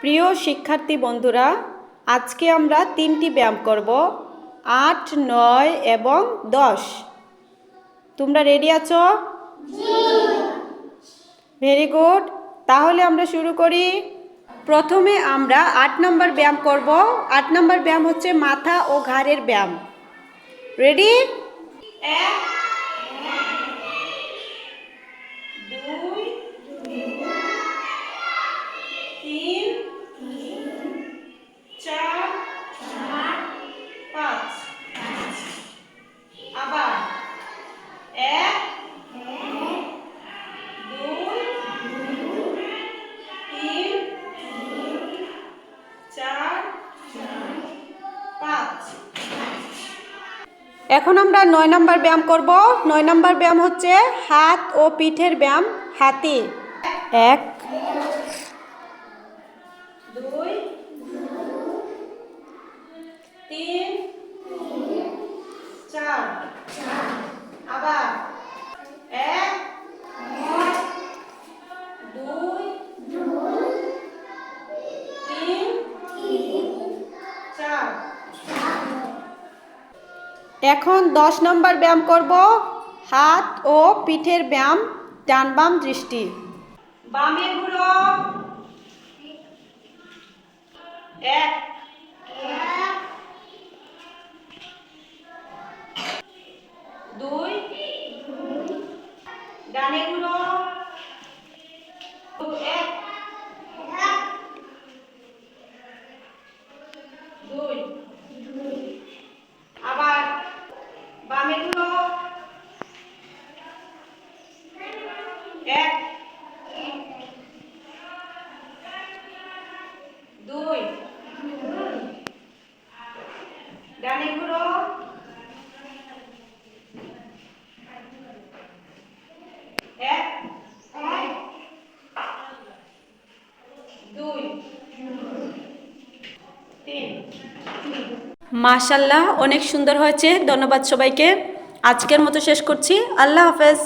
প্রিয় শিক্ষার্থী বন্ধুরা, আজকে আমরা তিনটি ব্যায়াম করব, আট, নয় এবং দশ। তোমরা রেডি আছো? ভেরি গুড তাহলে আমরা শুরু করি। প্রথমে আমরা আট নম্বর ব্যায়াম করব। আট নম্বর ব্যায়াম হচ্ছে মাথা ও ঘাড়ের ব্যায়াম। রেডি এখন আমরা নয় নম্বর ব্যায়াম করব। নয় নম্বর ব্যায়াম হচ্ছে হাত ও পিঠের ব্যায়াম, হাতি। এক, দুই, তিন চার আবার এক দুই তিন চার এখন দশ নম্বর ব্যায়াম করব। হাত ও পিঠের ব্যায়াম, ডান বাম দৃষ্টি। বামে ঘুরো। এক। দুই। ডানে ঘুরো এক দুই আবার বামে ঘুরো এক দুই ডানে ঘুরো। মাশাল্লাহ অনেক সুন্দর হয়েছে। ধন্যবাদ সবাইকে। আজকের মতো শেষ করছি। আল্লাহ হাফেজ।